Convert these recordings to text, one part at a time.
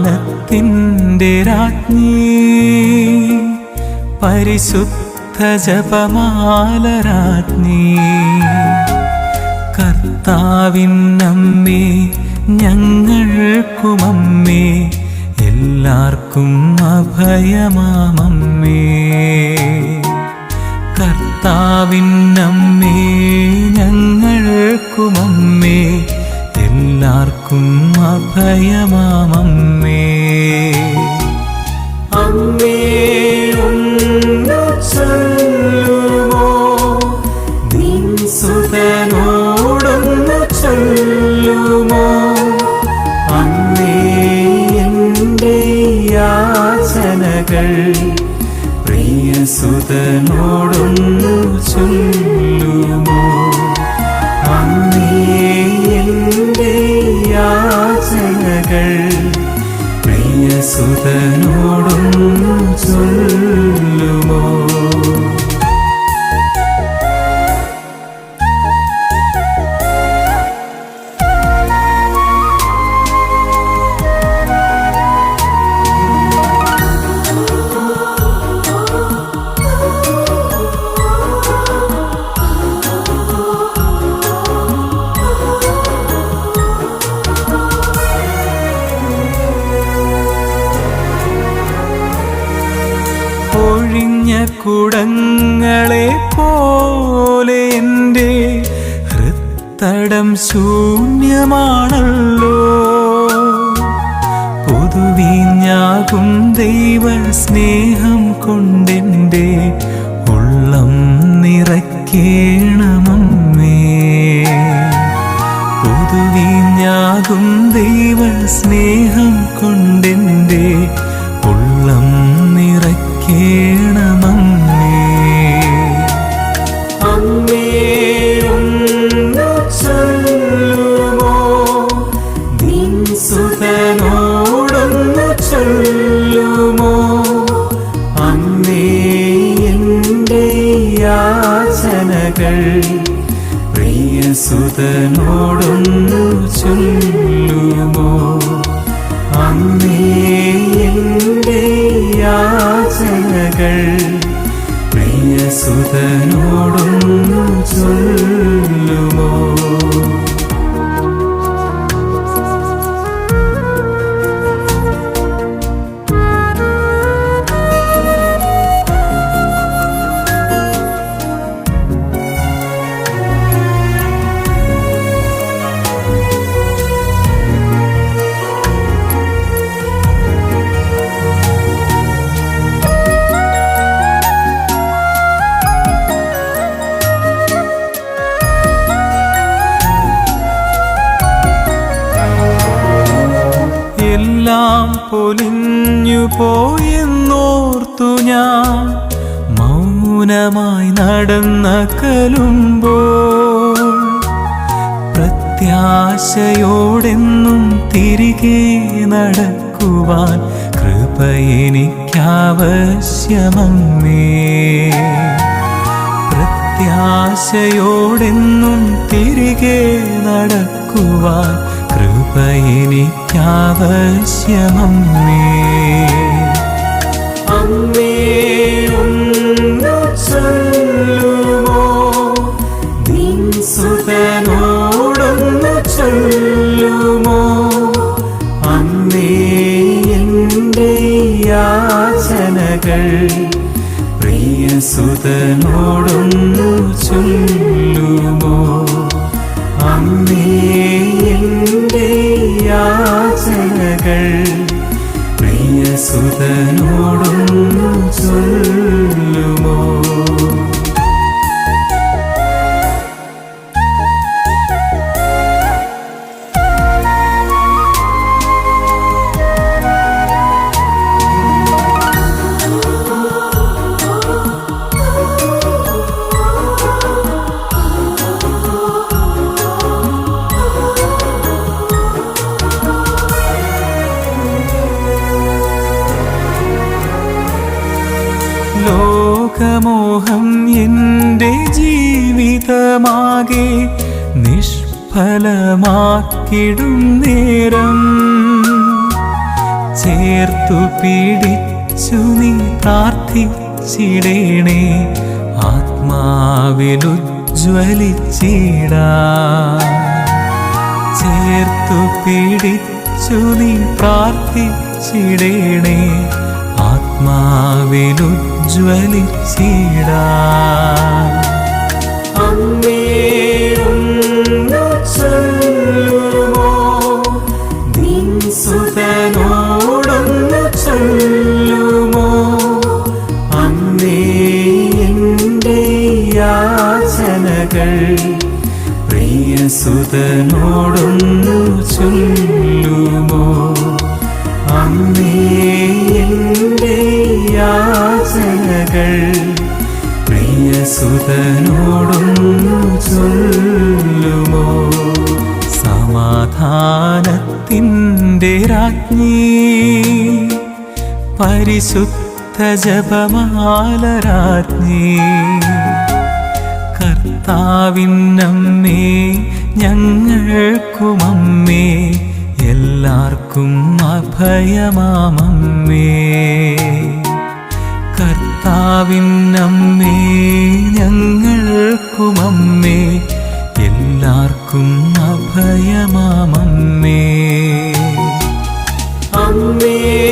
ലോകത്തിന്റെ രാജ്ഞി പരിശുദ്ധ ജപമാല രാജ്ഞി കർത്താവിനമ്മേ ഞങ്ങൾക്കുമമ്മേ എല്ലാവർക്കും അഭയമാമമ്മേ. കർത്താവിനമ്മേ അഭയമാമമ്മേ അമ്മേ ചൊല്ലുമോ? ചൊല്ലുമോ? അമ്മേ പ്രിയ സുതനോടൊന്നു ചൊല്ലുമോ? സുതനോടൊന്നു ശൂന്യമാണല്ലോ. പുതുവീഞ്ഞാകും ദൈവ സ്നേഹം കൊണ്ടെന്റെ ഉള്ളം നിറയ്ക്കേണമമ്മേ. പുതുവീഞ്ഞാകും ദൈവ സ്നേഹം കൊണ്ടെന്റെ യാചനകൾ പ്രിയ ചൊല്ലുമോ? പോയെന്നോർത്തു ഞാൻ. മൗനമായി നടന്ന കലുമ്പോൾ പ്രത്യാശയോടെന്നും തിരികെ നടക്കുവാൻ കൃപ എനിക്കാവശ്യമമ്മേ പ്രത്യാശയോടെന്നും തിരികെ നടക്കുവാൻ കൃപ എനിക്കാവശ്യമമ്മേ അമ്മേ. ചൊല്ലുമോ? ചൊല്ലുമോ ലോകമോഹം എന്റെ ജീവിതമാകെ നിഷ്ഫലമാക്കിടും നേരം. ചേർത്തു പിടിച്ചു നീ പ്രാർത്ഥിച്ചിടേണേ ആത്മാവിലുജ്വലിച്ചിടാ. ചേർത്തു പിടിച്ചു നീ പ്രാർത്ഥിച്ചിടേണേ ആത്മാവിലുജ്വലിച്ചിടാ സുതനോടൊന്ന് ചൊല്ലുമോ? അമ്മേ യാചനകൾ പ്രിയ സുതനോടൊന്നു ചൊല്ലുമോ? അമ്മേ എന്റെ യാചനകൾ പ്രിയ സുതനോടൊന്നു ചൊല്ലുമോ? സമാധാനത്തിന്റെ രാജ്ഞി പരിശുദ്ധ ജപമാല രാജ്ഞി കർത്താവിനമ്മേ ഞങ്ങൾക്കുമമ്മേ എല്ലാവർക്കും അഭയമാമമ്മേ. കർത്താവിനമ്മേ ഞങ്ങൾക്കുമമ്മേ. എല്ലാവർക്കും അഭയമാമമ്മേ. അമ്മേ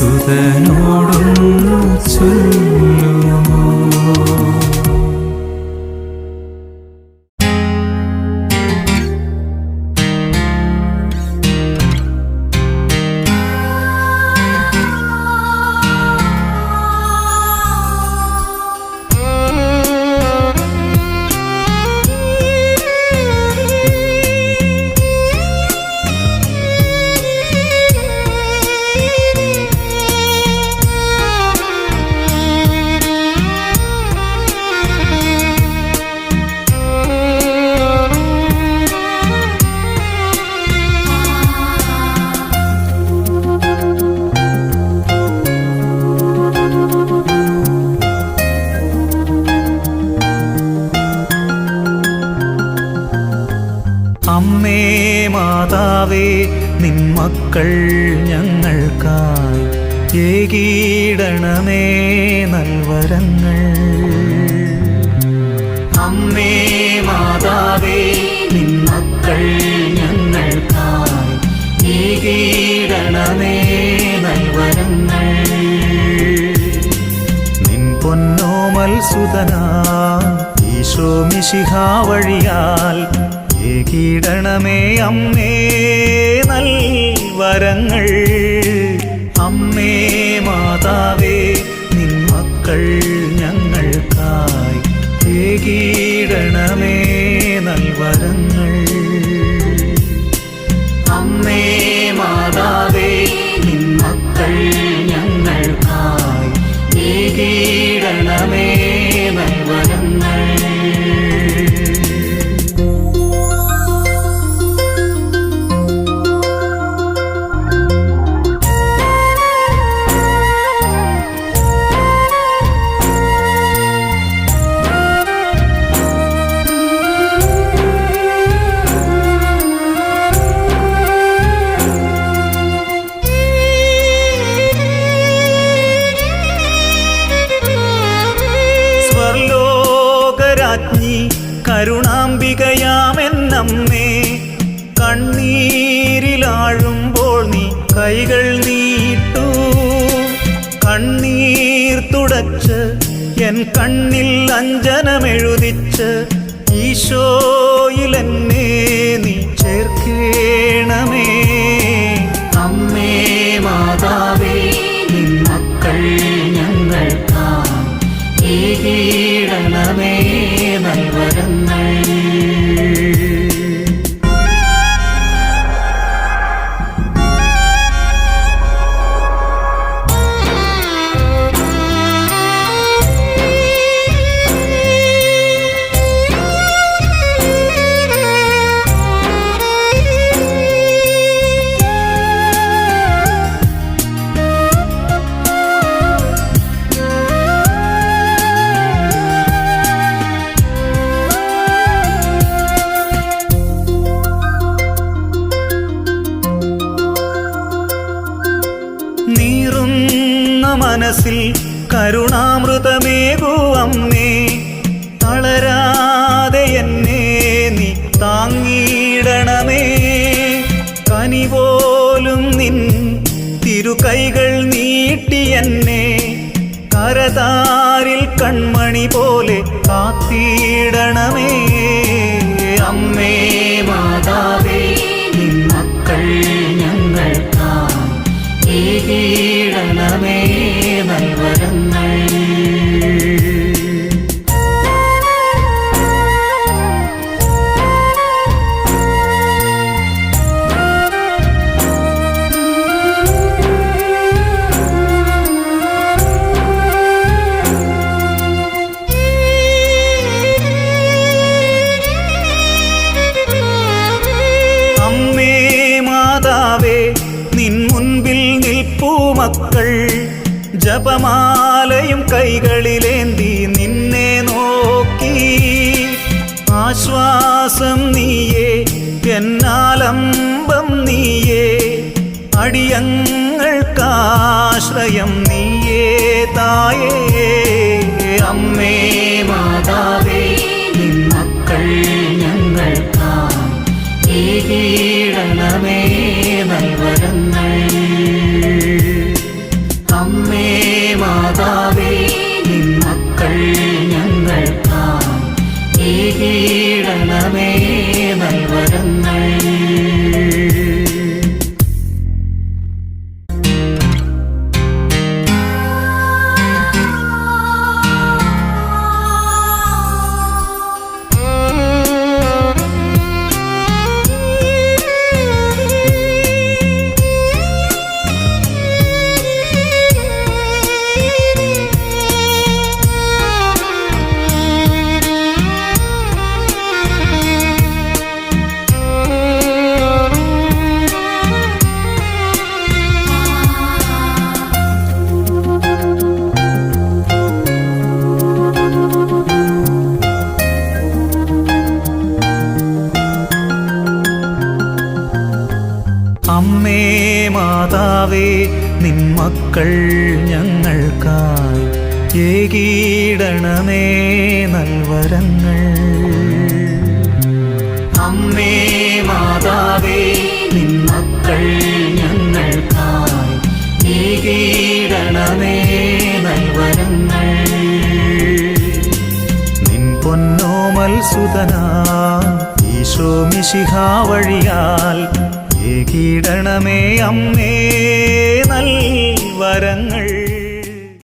സുതനോടൊന്നു ചൊല്ലുമോ അമ്മേ മാതാവേ നിൻ മക്കൾ ഞങ്ങൾക്കായി ഏകീടണമേ നൽവരങ്ങൾ. അമ്മേ മാതാവേ നിൻ മക്കൾ ഞങ്ങൾക്കായി ഏകീടണമേ നൽവരങ്ങൾ. നിൻ പൊന്നോമൽ സുതനാ ഈശോ മിശിഹ ഏകീടണമേ അമ്മേ നൽവരങ്ങൾ. അമ്മേ മാതാവേ നിൻ മക്കൾ ഞങ്ങൾക്കായി ഏകീടണമേ നൽവരങ്ങൾ. അമ്മേ മാതാവേ നിൻ മക്കൾ ഞങ്ങൾക്കായി ഏകീടണമേ കണ്ണിൽ അഞ്ജനമെഴുതിച്ച് ഈശോയിൽ മനസ്സിൽ കരുണാമൃതമേകൂ അമ്മേ തളരാതെ എന്നെ നീ താങ്ങിയിടണമേ. കനിപോലും നിൻ തിരുകൈകൾ നീട്ടി എന്നെ കരതാരിൽ കൺമണി പോലെ കാത്തിടണമേ ഏകീടണമേ നൽവരങ്ങൾ മക്കൾ ജപമാലയും കൈകളിലേന്തി നിന്നെ നോക്കി. ആശ്വാസം നീയേ എന്നാലംബം നീയേ അടിയങ്ങൾക്കാശ്രയം നീയേ തായേ. മക്കൾ ഞങ്ങൾക്കായി ഏകീടണമേ നൽവരങ്ങൾ. അമ്മേ മാതാവേ നിൻ മക്കൾ ഞങ്ങൾക്കായി ഏകീടണമേ നൽവരങ്ങൾ. നിൻ പൊന്നോമൽ സുതനാ ഈശോ മിശിഹാ വഴിയാൽ ഏകീടണമേ അമ്മേ നൽവരങ്ങൾ